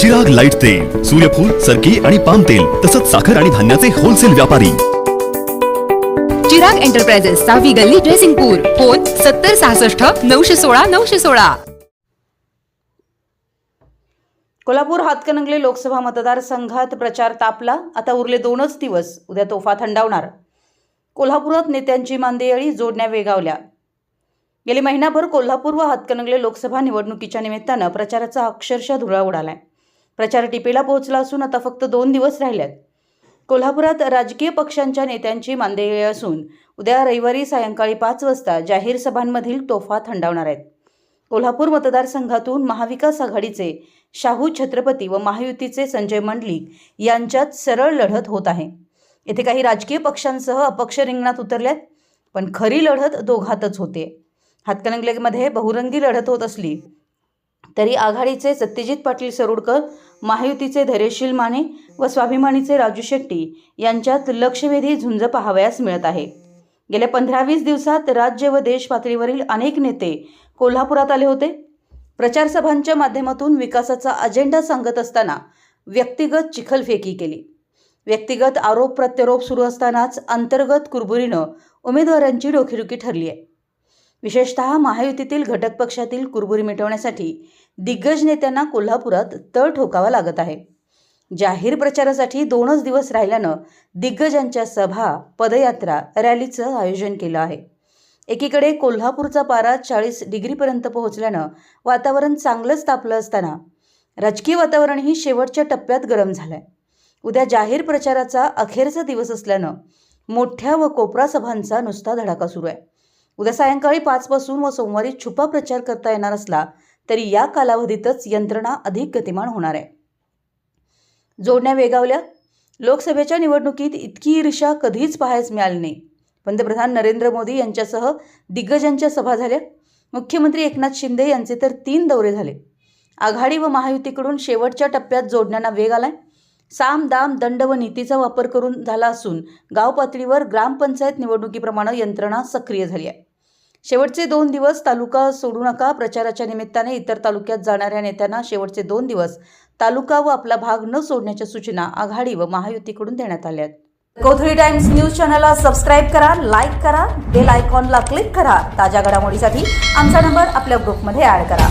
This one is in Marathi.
चिराग लाइट तेल सूर्यफूल सरकी आणि पाम तेल तसंच साखर आणि धान्याचे होलसेल व्यापारी. चिराग एंटरप्राइजेस सहावी गल्ली ड्रेसिंगपूर फोन सत्तर सहासष्ट नऊशे सोळा नऊशे सोळा. कोल्हापूर हातकणंगले लोकसभा मतदारसंघात प्रचार तापला आता उरले दोनच दिवस उद्या तोफा थंडावणार. कोल्हापुरात नेत्यांची मांदेयळी जोडण्या वेगावल्या. गेली महिनाभर कोल्हापूर व हातकणंगले लोकसभा निवडणुकीच्या निमित्तानं प्रचाराचा अक्षरशः धुळा उडालाय. प्रचार टिपेला पोहोचला असून आता फक्त दोन दिवस राहिल्यात कोल्हापुरात राजकीय पक्षांच्या नेत्यांची मांदेयळी असून उद्या रविवारी सायंकाळी पाच वाजता जाहीर सभांमधील तोफा थंडावणार आहेत. कोल्हापूर मतदारसंघातून महाविकास आघाडीचे शाहू छत्रपती व महायुतीचे संजय मंडलिक यांच्यात सरळ लढत होत आहे. येथे काही राजकीय पक्षांसह अपक्ष रिंगणात उतरल्यात पण खरी लढत दोघातच होते. हातकणंगलेमध्ये बहुरंगी लढत होत असली तरी आघाडीचे सत्यजित पाटील सरोडकर महायुतीचे धैर्यशील माने व स्वाभिमानीचे राजू शेट्टी यांच्यात लक्षवेधी झुंज पाहावयास मिळत आहे. गेल्या पंधरा वीस दिवसात राज्य व देश पातळीवरील अनेक नेते कोल्हापुरात आले होते. प्रचारसभांच्या माध्यमातून विकासाचा अजेंडा सांगत असताना व्यक्तिगत चिखलफेकी केली. व्यक्तिगत आरोप प्रत्यारोप सुरू असतानाच अंतर्गत कुरबुरीनं उमेदवारांची डोकेदुखी ठरली आहे विशेषतः महायुतीतील घटक पक्षातील कुरबुरी मिटवण्यासाठी दिग्गज नेत्यांना कोल्हापुरात तळ ठोकावा लागत आहे. जाहीर प्रचारासाठी दोनच दिवस राहिल्यानं दिग्गजांच्या सभा पदयात्रा रॅलीचं आयोजन केलं आहे. एकीकडे कोल्हापूरचा पारा चाळीस डिग्रीपर्यंत पोहोचल्यानं वातावरण चांगलंच तापलं असताना राजकीय वातावरणही शेवटच्या टप्प्यात गरम झालंय. उद्या जाहीर प्रचाराचा अखेरचा दिवस असल्यानं मोठ्या व कोपरा सभांचा नुसता धडाका सुरू आहे. उद्या सायंकाळी पाचपासून व सोमवारी छुपा प्रचार करता येणार असला तरी या कालावधीतच यंत्रणा अधिक गतिमान होणार आहे. जोडण्या वेगावल्या. लोकसभेच्या निवडणुकीत इतकी ईर्षा कधीच पाहायच मिळाली नाही. पंतप्रधान नरेंद्र मोदी यांच्यासह दिग्गजांच्या सभा झाल्या. मुख्यमंत्री एकनाथ शिंदे यांचे तर तीन दौरे झाले. आघाडी व महायुतीकडून शेवटच्या टप्प्यात जोडण्यांना वेग आलाय. साम दाम दंड व नीतीचा वापर करून झाला असून गाव पातळीवर ग्रामपंचायत निवडणुकीप्रमाणे यंत्रणा सक्रिय झाली आहे. शेवटचे दोन दिवस तालुका सोडू नका. प्रचाराच्या निमित्ताने इतर तालुक्यात जाणाऱ्या नेत्यांना शेवटचे दोन दिवस तालुका व आपला भाग न सोडण्याच्या सूचना आघाडी व महायुतीकडून देण्यात आल्या आहेत. कोथळी टाइम्स न्यूज चॅनलला सबस्क्राईब करा लाईक करा बेल आयकॉनला क्लिक करा. ताज्या घडामोडीसाठी आमचा नंबर आपल्या ग्रुपमध्ये ऍड करा.